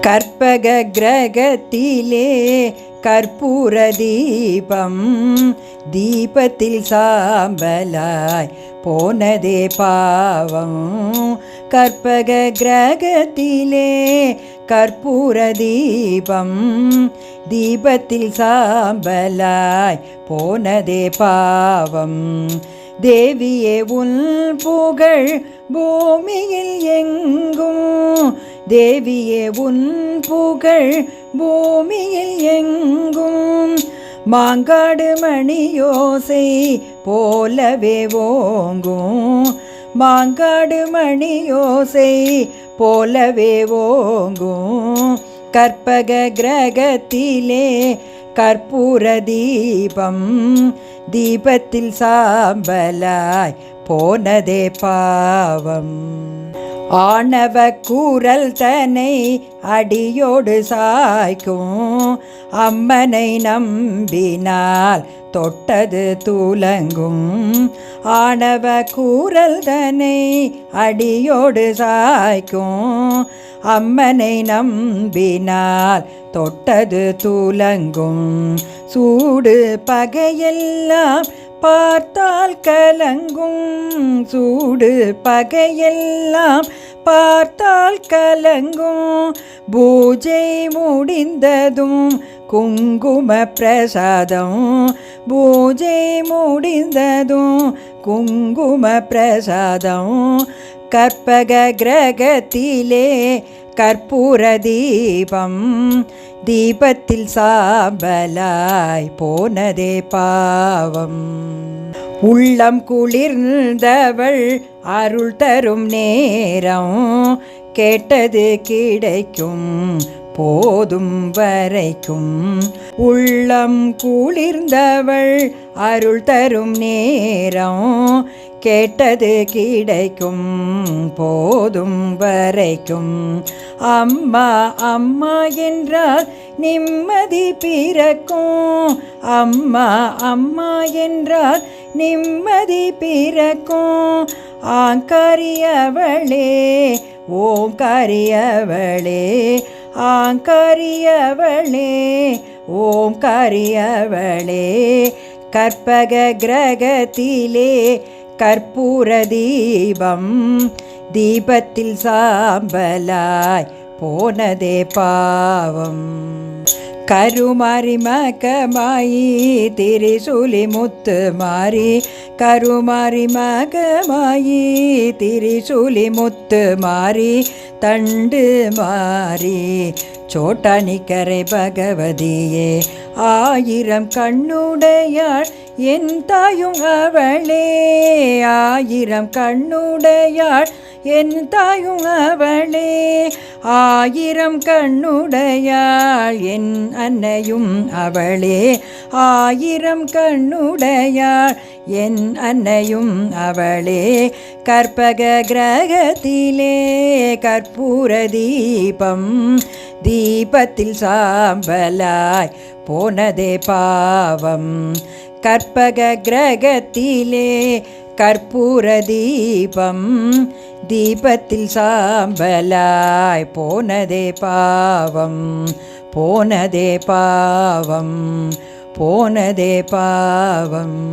கற்பக கிரகத்திலே கற்பூர தீபம். தீபத்தில் சாம்பலாய் போனதே பாவம். கற்பக கிரகத்திலே கற்பூர தீபம். தீபத்தில் சாம்பலாய் போனதே பாவம். தேவியே உன் புகழ் பூமியில் எங்கும். தேவியே உன் புகழ் பூமியில் எங்கும். மாங்காடு மணியோசை போலவே ஓங்கும். மாங்காடு மணியோசை போலவே ஓங்கும். கற்பக கிரகத்திலே கற்பூர தீபம் தீபத்தில் சாம்பலாய் போனதே பாவம். ஆணவ கூறல் தன்னை அடியோடு சாய்க்கும் அம்மனை நம்பினால் தொட்டது தூலங்கும் ஆணவ கூறல் தன்னை அடியோடு சாய்க்கும் அம்மனை நம்பினால் தொட்டது தூலங்கும். சூடு பகையெல்லாம் பார்த்தால் கலங்கும். சூடு பகையெல்லாம் பார்த்தால் கலங்கும். பூஜை முடிந்ததும் குங்கும பிரசாதம். பூஜை முடிந்ததும் குங்கும பிரசாதம். கற்பக கிரகத்திலே கற்பூர தீபம். தீபத்தில் சாம்பலாய் போனதே பாவம். உள்ளம் குளிர்ந்தவள் அருள் தரும் நேரம். கேட்டது கிடைக்கும் போதும் வரைக்கும். உள்ளம் குளிர்ந்தவள் அருள் தரும் நேரம். கேட்டது கிடைக்கும் போதும் வரைக்கும். அம்மா அம்மா என்றால் நிம்மதி பிறக்கும். அம்மா அம்மா என்றால் நிம்மதி பிறக்கும். ஆங்கரியவளே ஓங்கரியவளே ஆங்கரியவளே ஓங்கரியவளே கற்பக கிரகத்திலே கற்பூர தீபம் தீபத்தில் சாம்பலாய் போனதே பாவம். கருமாரி மகமாயி திரிசூலி முத்து மாறி கருமாரி மகமாயி திரிசூலி முத்து மாறி தண்டு மாறி சோட்டானிக்கரை பகவதியே ஆயிரம் கண்ணுடையாள் என் தாயும் அவளே. ஆயிரம் கண்ணுடையாள் என் தாயும் அவளே. ஆயிரம் கண்ணுடையாள் என் அன்னையும் அவளே. ஆயிரம் கண்ணுடையாள். என் அன்னையும் அவளே. கற்பக கிரகத்திலே கற்பூர தீபம். தீபத்தில் சாம்பலாய் போனதே பாவம். கற்பக கிரகத்திலே கற்பூர தீபம். தீபத்தில் சாம்பலாய் போனதே பாவம். போனதே பாவம். போனதே பாவம்.